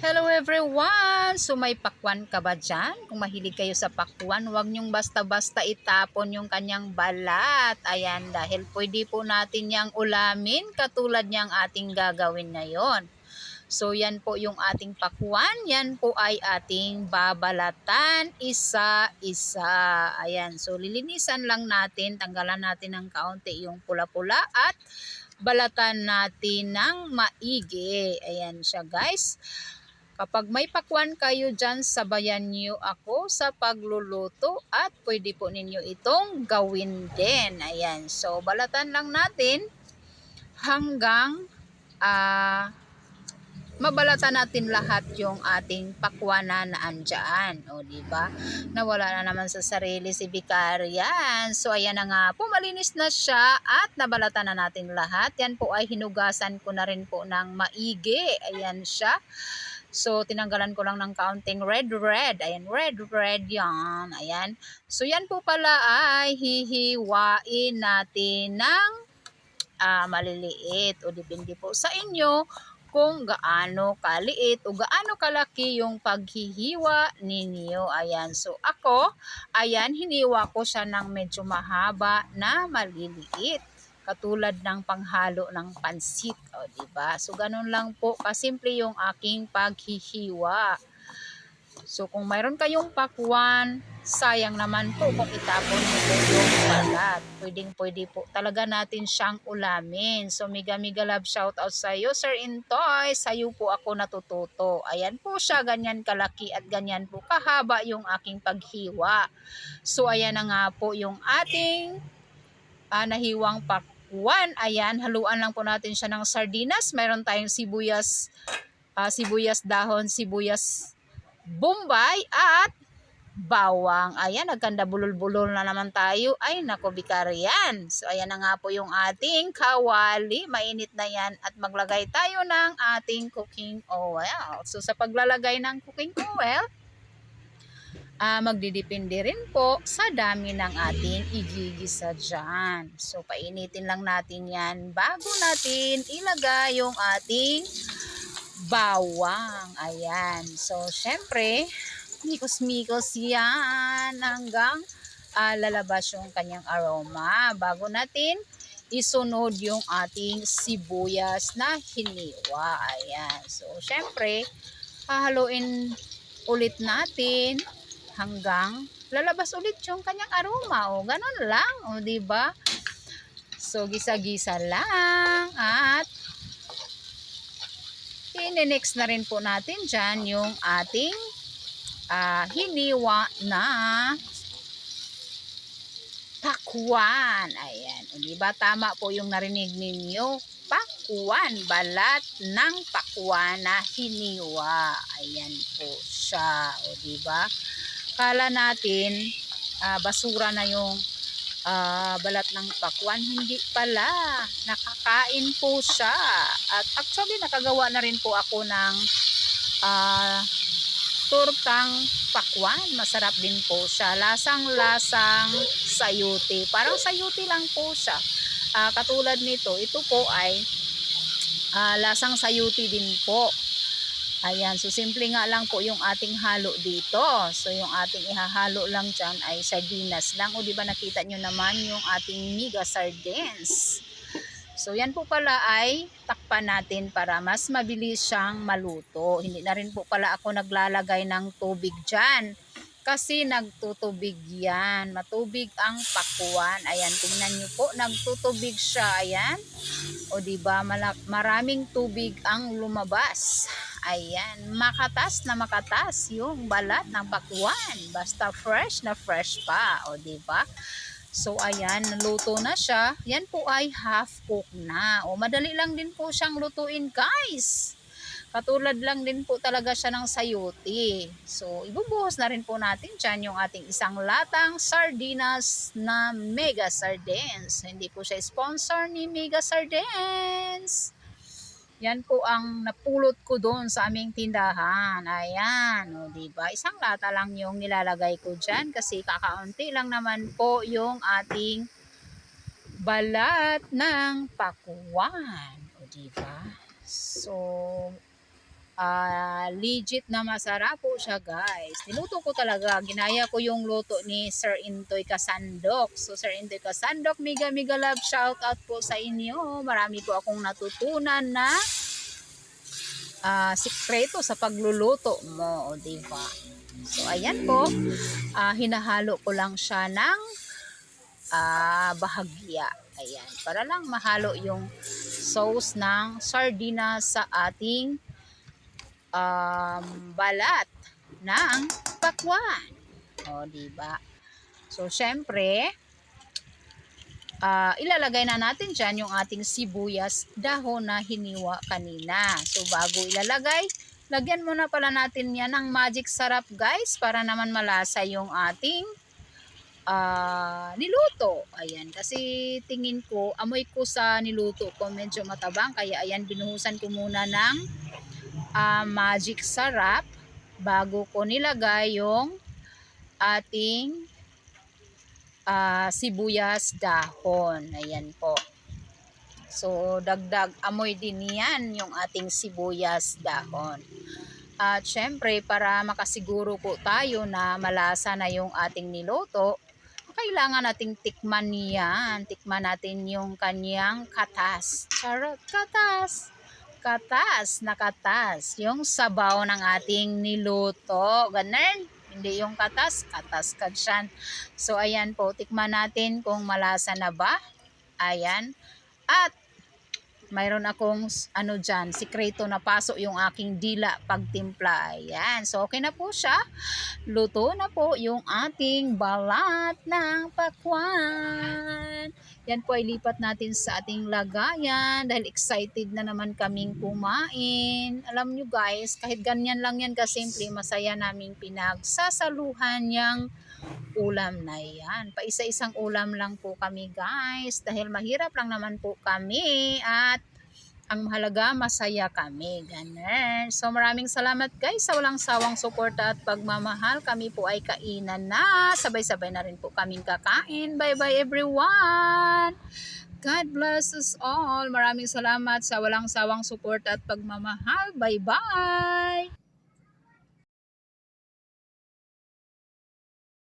Hello everyone! So may pakwan ka ba dyan? Kung mahilig kayo sa pakwan, huwag niyong basta-basta itapon yung kanyang balat. Ayan, dahil pwede po natin yang ulamin katulad niyang ating gagawin ngayon. So yan po yung ating pakwan. Yan po ay ating babalatan isa-isa. Ayan, so lilinisan lang natin, tanggalan natin ng kaunti yung pula-pula at balatan natin ng maigi. Ayan siya guys. Kapag may pakwan kayo dyan, sabayan niyo ako sa pagluluto at pwede po ninyo itong gawin din. Ayan. So, balatan lang natin hanggang ah, mabalatan natin lahat yung ating pakwana na andyan. O, di ba? Nawala na naman sa sarili si Vicarian. So, ayan na nga po. Malinis na siya at nabalatan na natin lahat. Yan po ay hinugasan ko na rin po ng maigi. Ayan siya. So, tinanggalan ko lang ng counting red, red. Ayan, red, red yan. Ayan. So, yan po pala ay hihiwain natin ng ah, maliliit. O, depende po sa inyo kung gaano kaliit o gaano kalaki yung paghihiwa ninyo. Ayan. So, ako, ayan, hiniwa ko siya ng medyo mahaba na maliliit katulad ng panghalo ng pansit, o di ba? So ganun lang po kasimple yung aking paghihiwa. So kung mayroon kayong pakwan, sayang naman po kung itapon niyo po yung balat. Pwedeng pwede po talaga natin siyang ulamin. So mega mega love shout out sa iyo Sir Intoy. Sa iyo po ako natututo. Ayan po siya, ganyan kalaki at ganyan po kahaba yung aking paghiwa. So ayan na nga po yung ating ah, nahiwang pakwan. Ayan, haluan lang po natin siya ng sardinas. Mayroon tayong sibuyas, ah, sibuyas dahon, sibuyas bombay at bawang. Ayan, nagkanda bulol-bulol na naman tayo. Ay, nako, bikarian. So, ayan na nga po yung ating kawali. Mainit na yan. At maglagay tayo ng ating cooking oil. So, sa paglalagay ng cooking oil, ah magdidepende rin po sa dami ng ating igigisa dyan. So, painitin lang natin yan bago natin ilagay yung ating bawang. Ayan. So, syempre, mikos-mikos yan hanggang ah, lalabas yung kanyang aroma. Bago natin isunod yung ating sibuyas na hiniwa. Ayan. So, syempre, hahaluin ulit natin hanggang lalabas ulit yung kanyang aroma. O, ganun lang. O, di ba? So, gisa-gisa lang. At, inenext na rin po natin dyan yung ating ah, hiniwa na pakwan. Ayan. O, di ba? Tama po yung narinig ninyo. Pakwan. Balat ng pakwan na hiniwa. Ayan po siya. O, di ba? Kala natin ah, basura na yung ah, balat ng pakwan. Hindi pala. Nakakain po siya. At actually, nakagawa na rin po ako ng ah, turtang pakwan. Masarap din po siya. Lasang-lasang sayuti. Parang sayuti lang po siya. Ah, katulad nito, ito po ay ah, lasang sayuti din po. Ayan, so simple nga lang po yung ating halo dito. So yung ating ihahalo lang dyan ay sardinas lang. O di ba nakita nyo naman yung ating mega sardines. So yan po pala ay takpan natin para mas mabilis siyang maluto. Hindi na rin po pala ako naglalagay ng tubig dyan. Kasi nagtutubig yan. Matubig ang pakuan. Ayan, tingnan nyo po. Nagtutubig siya. Ayan. O di ba maraming tubig ang lumabas. Ayan, makatas na makatas yung balat ng pakuan. Basta fresh na fresh pa, o di ba? So ayan, naluto na siya. Yan po ay half cook na. O madali lang din po siyang lutuin, guys. Katulad lang din po talaga siya ng sayuti. So, ibubuhos na rin po natin dyan yung ating isang latang sardinas na Mega Sardines. Hindi po siya sponsor ni Mega Sardines. Yan po ang napulot ko doon sa aming tindahan. Ayan, o diba? Isang lata lang yung nilalagay ko dyan kasi kakaunti lang naman po yung ating balat ng pakuan. O diba? So, Ah, legit na masarap po siya guys. Niluto ko talaga. Ginaya ko yung luto ni Sir Intoy Kasandok. So Sir Intoy Kasandok, mega mega love shout out po sa inyo. Marami po akong natutunan na ah, sikreto sa pagluluto mo, o diba? So ayan po, ah, hinahalo ko lang siya ng ah, bahagya. Ayan, para lang mahalo yung sauce ng sardinas sa ating um, balat ng pakwan. O, di ba? So, syempre, ah, ilalagay na natin dyan yung ating sibuyas dahon na hiniwa kanina. So, bago ilalagay, lagyan muna pala natin yan ng magic sarap guys para naman malasa yung ating ah niluto. Ayan, kasi tingin ko, amoy ko sa niluto ko medyo matabang. Kaya ayan, binuhusan ko muna ng ah, magic sarap bago ko nilagay yung ating ah, sibuyas dahon. Ayan po. So, dagdag amoy din yan yung ating sibuyas dahon. At syempre, para makasiguro po tayo na malasa na yung ating niluto, kailangan nating tikman yan. Tikman natin yung kanyang katas. Charot, katas. Katas na katas. Yung sabaw ng ating niluto. Ganun. Hindi yung katas, katas ka dyan. So, ayan po, tikman natin kung malasa na ba. Ayan. At, mayroon akong ano dyan, sikreto na pasok yung aking dila pagtimpla. Ayan. So, okay na po siya. Luto na po yung ating balat ng pakwan. Yan po ay lipat natin sa ating lagayan dahil excited na naman kaming kumain. Alam nyo guys, kahit ganyan lang yan kasimple, masaya naming pinagsasaluhan yung ulam na yan. Pa isa-isang ulam lang po kami guys dahil mahirap lang naman po kami at ang mahalaga masaya kami. Ganun. So maraming salamat guys sa walang sawang suporta at pagmamahal. Kami po ay kainan na. Sabay-sabay na rin po kaming kakain. Bye-bye everyone! God bless us all. Maraming salamat sa walang sawang suporta at pagmamahal. Bye-bye!